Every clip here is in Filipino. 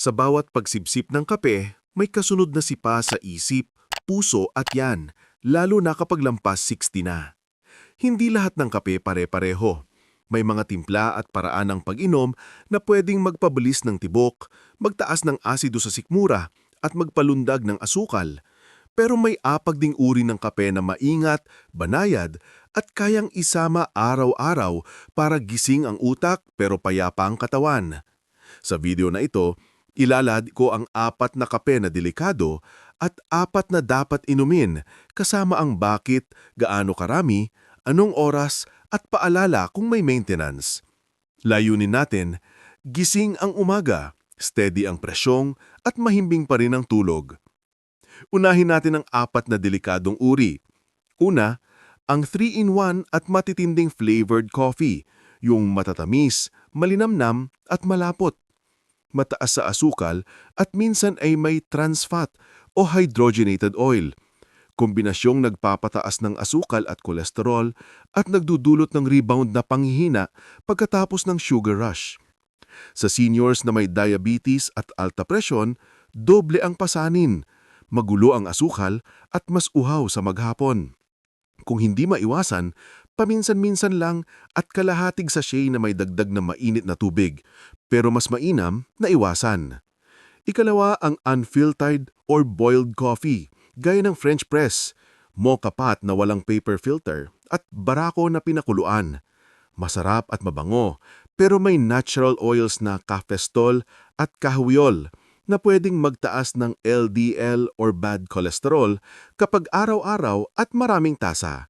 Sa bawat pagsipsip ng kape, may kasunod na sipa sa isip, puso at yan, lalo na kapag lampas 60 na. Hindi lahat ng kape pare-pareho. May mga timpla at paraan ng pag-inom na pwedeng magpabilis ng tibok, magtaas ng asido sa sikmura, at magpalundag ng asukal. Pero may apag ding uri ng kape na maingat, banayad, at kayang isama araw-araw para gising ang utak pero payapa ang katawan. Sa video na ito, ilalad ko ang apat na kape na delikado at apat na dapat inumin kasama ang bakit, gaano karami, anong oras at paalala kung may maintenance. Layunin natin, gising ang umaga, steady ang presyong at mahimbing pa rin ang tulog. Unahin natin ang apat na delikadong uri. Una, ang 3-in-1 at matitinding flavored coffee, yung matatamis, malinamnam at malapot. Mataas sa asukal at minsan ay may trans fat o hydrogenated oil. Kombinasyong nagpapataas ng asukal at kolesterol at nagdudulot ng rebound na panghihina pagkatapos ng sugar rush. Sa seniors na may diabetes at alta presyon, doble ang pasanin, magulo ang asukal at mas uhaw sa maghapon. Kung hindi maiwasan, paminsan-minsan lang at kalahatig sachet na may dagdag na mainit na tubig, pero mas mainam na iwasan. Ikalawa ang unfiltered or boiled coffee, gaya ng French press, mocha pot na walang paper filter, at barako na pinakuluan. Masarap at mabango, pero may natural oils na kafestol at kahuiol na pwedeng magtaas ng LDL or bad cholesterol kapag araw-araw at maraming tasa.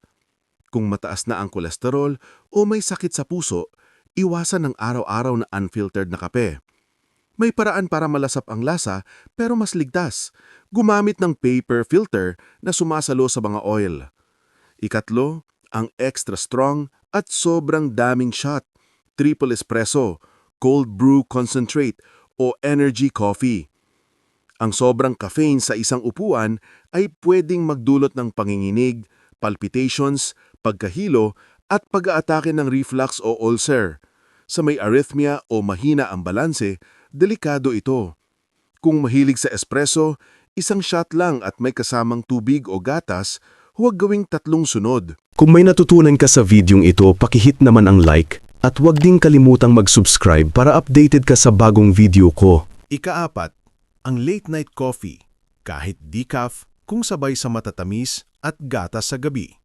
Kung mataas na ang kolesterol o may sakit sa puso, iwasan ang araw-araw na unfiltered na kape. May paraan para malasap ang lasa pero mas ligtas. Gumamit ng paper filter na sumasalo sa mga oil. Ikatlo, ang extra strong at sobrang daming shot, triple espresso, cold brew concentrate o energy coffee. Ang sobrang caffeine sa isang upuan ay pwedeng magdulot ng panginginig, palpitations, pagkahilo at pag-aatake ng reflux o ulcer. Sa may arrhythmia o mahina ang balanse, delikado ito. Kung mahilig sa espresso, isang shot lang at may kasamang tubig o gatas, huwag gawing tatlong sunod. Kung may natutunan ka sa videong ito, pakihit naman ang like at huwag ding kalimutang mag-subscribe para updated ka sa bagong video ko. Ikaapat, ang late night coffee, kahit decaf, kung sabay sa matatamis at gatas sa gabi.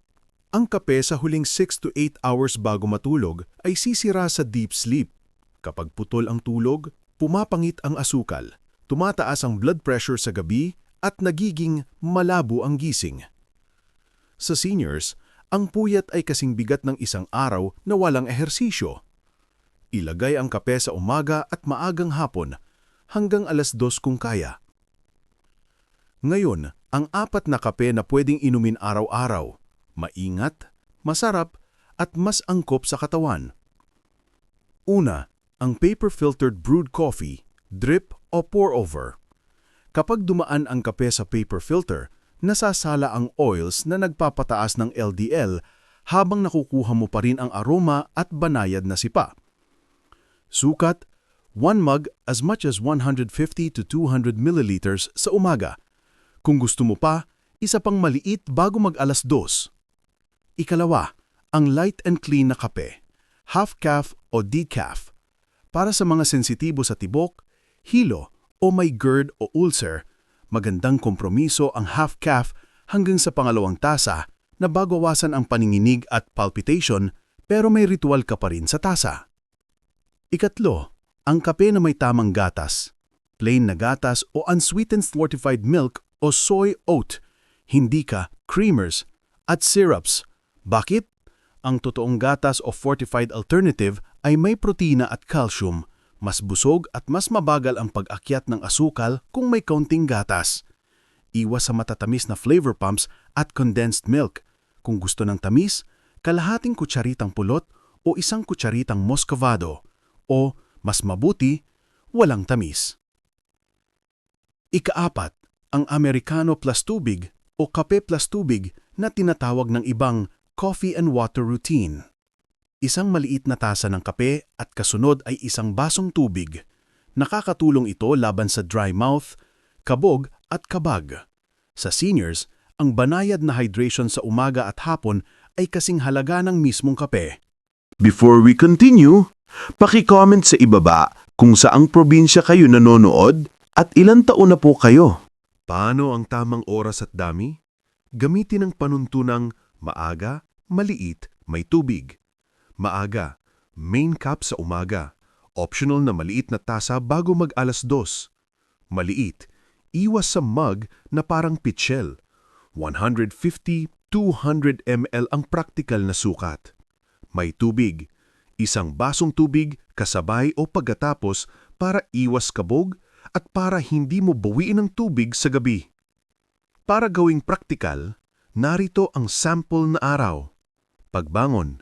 Ang kape sa huling 6 to 8 hours bago matulog ay sisira sa deep sleep. Kapag putol ang tulog, pumapangit ang asukal, tumataas ang blood pressure sa gabi at nagiging malabo ang gising. Sa seniors, ang puyat ay kasing bigat ng isang araw na walang ehersisyo. Ilagay ang kape sa umaga at maagang hapon hanggang alas dos kung kaya. Ngayon, ang apat na kape na pwedeng inumin araw-araw, maingat, masarap, at mas angkop sa katawan. Una, ang paper-filtered brewed coffee, drip o pour-over. Kapag dumaan ang kape sa paper filter, nasasala ang oils na nagpapataas ng LDL habang nakukuha mo pa rin ang aroma at banayad na sipa. Sukat, 1 mug as much as 150 to 200 milliliters sa umaga. Kung gusto mo pa, isa pang maliit bago mag alas dos. Ikalawa, ang light and clean na kape, half calf o decaf. Para sa mga sensitibo sa tibok, hilo o may GERD o ulcer, magandang kompromiso ang half calf hanggang sa pangalawang tasa na bagowasan ang paninginig at palpitation pero may ritual ka pa rin sa tasa. Ikatlo, ang kape na may tamang gatas, plain na gatas o unsweetened fortified milk o soy oat, hindi ka creamers at syrups. Bakit? Ang totoong gatas o fortified alternative ay may protina at calcium, mas busog at mas mabagal ang pag-akyat ng asukal kung may kaunting gatas. Iwas sa matatamis na flavor pumps at condensed milk. Kung gusto ng tamis, kalahating kutsaritang pulot o isang kutsaritang moscovado o mas mabuti, walang tamis. Ikaapat, ang Americano plus tubig o kape plus tubig na tinatawag ng ibang coffee and water routine. Isang maliit na tasa ng kape at kasunod ay isang basong tubig. Nakakatulong ito laban sa dry mouth, kabog at kabag. Sa seniors, ang banayad na hydration sa umaga at hapon ay kasing halaga ng mismong kape. Before we continue, paki-comment sa ibaba kung saang probinsya kayo nanonood at ilang taon na po kayo. Paano ang tamang oras at dami? Gamitin ang panuntunang maaga, maliit, may tubig. Maaga, main cup sa umaga. Optional na maliit na tasa bago mag alas dos. Maliit, iwas sa mug na parang pitchel. 150-200 ml ang praktikal na sukat. May tubig, isang basong tubig kasabay o pagkatapos para iwas kabog at para hindi mo bawiin ang tubig sa gabi. Para gawing praktikal, narito ang sample na araw. Pagbangon,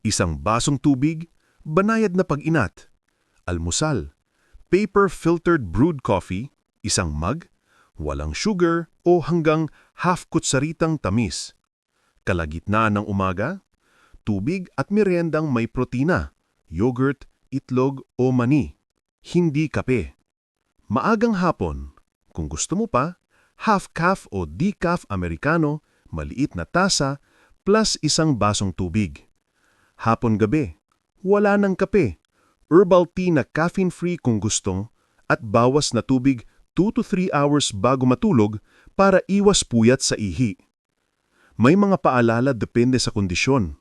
isang basong tubig, banayad na pag-inat. Almusal, paper-filtered brewed coffee, isang mug, walang sugar o hanggang half kutsaritang tamis. Kalagitnaan ng umaga, tubig at meriendang may protina, yogurt, itlog o mani. Hindi kape. Maagang hapon, kung gusto mo pa, half calf o decaf americano, maliit na tasa, plus isang basong tubig. Hapon gabi, wala ng kape, herbal tea na caffeine-free kung gusto, at bawas na tubig 2 to 3 hours bago matulog para iwas puyat sa ihi. May mga paalala depende sa kondisyon.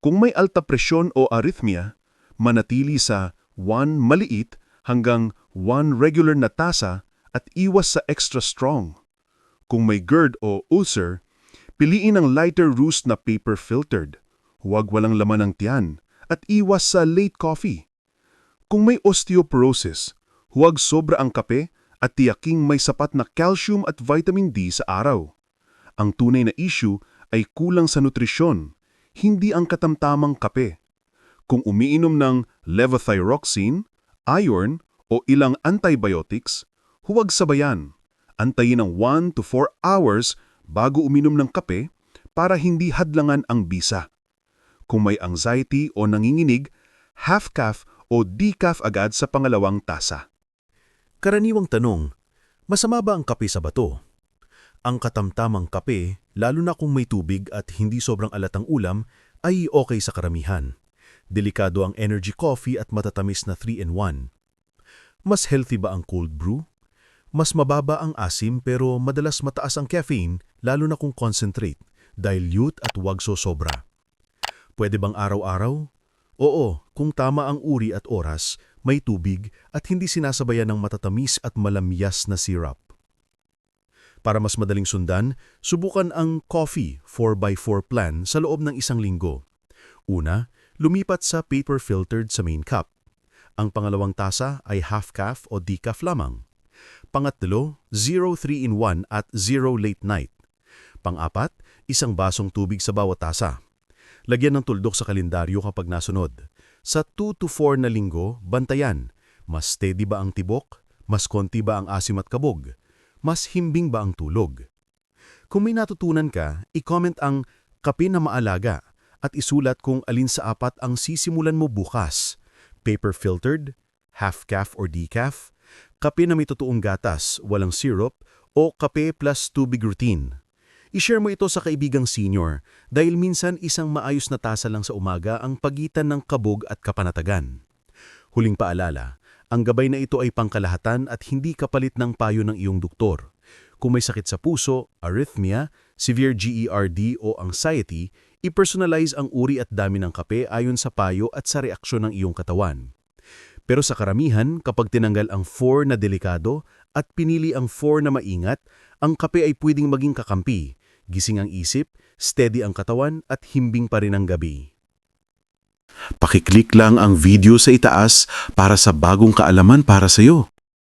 Kung may alta presyon o arrhythmia, manatili sa 1 maliit hanggang 1 regular na tasa at iwas sa extra strong. Kung may GERD o ulcer, piliin ang lighter roast na paper filtered. Huwag walang laman ng tiyan at iwas sa late coffee. Kung may osteoporosis, huwag sobra ang kape at tiyaking may sapat na calcium at vitamin D sa araw. Ang tunay na issue ay kulang sa nutrisyon, hindi ang katamtamang kape. Kung umiinom ng levothyroxine, iron o ilang antibiotics, huwag sabayan. Antayin ng 1 to 4 hours bago uminom ng kape para hindi hadlangan ang bisa. Kung may anxiety o nanginginig, half-calf o decaf agad sa pangalawang tasa. Karaniwang tanong, masama ba ang kape sa bato? Ang katamtamang kape, lalo na kung may tubig at hindi sobrang alatang ulam, ay okay sa karamihan. Delikado ang energy coffee at matatamis na 3-in-1. Mas healthy ba ang cold brew? Mas mababa ang asim pero madalas mataas ang caffeine lalo na kung concentrate, dilute at wag so sobra. Pwede bang araw-araw? Oo, kung tama ang uri at oras, may tubig at hindi sinasabayan ng matatamis at malamyas na syrup. Para mas madaling sundan, subukan ang Coffee 4x4 plan sa loob ng isang linggo. Una, lumipat sa paper-filtered sa main cup. Ang pangalawang tasa ay half-calf o decaf lamang. Pangatlo, 0 3-in-1 at 0 late night. Pang-apat, isang basong tubig sa bawat tasa. Lagyan ng tuldok sa kalendaryo kapag nasunod. Sa 2 to 4 na linggo, bantayan. Mas steady ba ang tibok? Mas konti ba ang asim at kabog? Mas himbing ba ang tulog? Kung may natutunan ka, i-comment ang kape na maalaga at isulat kung alin sa apat ang sisimulan mo bukas. Paper-filtered, half-calf or decaf, kape na may totoong gatas, walang syrup, o kape plus tubig routine. I-share mo ito sa kaibigang senior dahil minsan isang maayos na tasa lang sa umaga ang pagitan ng kabog at kapanatagan. Huling paalala, ang gabay na ito ay pangkalahatan at hindi kapalit ng payo ng iyong doktor. Kung may sakit sa puso, arrhythmia, severe GERD o anxiety, i-personalize ang uri at dami ng kape ayon sa payo at sa reaksyon ng iyong katawan. Pero sa karamihan, kapag tinanggal ang 4 na delikado at pinili ang 4 na maingat, ang kape ay pwedeng maging kakampi, gising ang isip, steady ang katawan at himbing pa rin ang gabi. Pakiclick lang ang video sa itaas para sa bagong kaalaman para sa iyo.